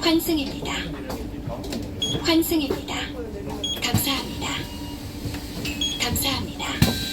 환승입니다. 환승입니다. 감사합니다. 감사합니다.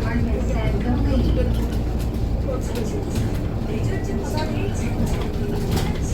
Thank you.